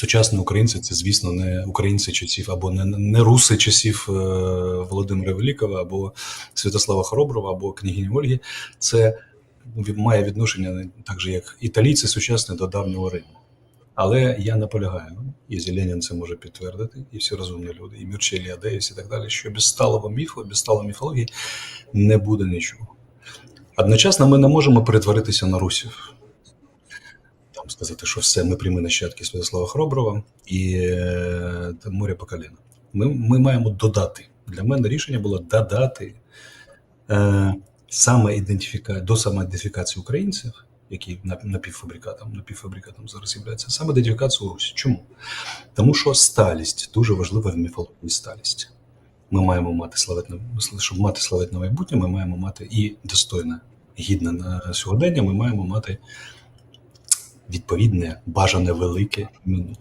Сучасні українці це, звісно, не українці часів або не, не руси часів е, Володимира Великого, або Святослава Хороброва, або княгині Ольги. Це має відношення так же, як італійці сучасні до давнього Риму. Але я наполягаю, і Зеленін це може підтвердити, і всі розумні люди, і Мірчелі Адеїс, і так далі, що без сталого міфу, без сталої міфології не буде нічого. Одночасно ми не можемо перетворитися на русів. Там сказати, що все, ми прямі нащадки Святослава Хороброва і е, та море по коліна. Ми, ми маємо додати. Для мене рішення було додати е, саме ідентифіка... до самоідентифікації українців, які на- напівфабрикатом, напівфабрикатом зараз являються, саме ідентифікацію Русі. Чому? Тому що сталість дуже важлива в міфології сталість. Ми маємо мати славетне, щоб мати славетне майбутнє, ми маємо мати і достойне, гідне на сьогодення, ми маємо мати відповідне, бажане велике минуле.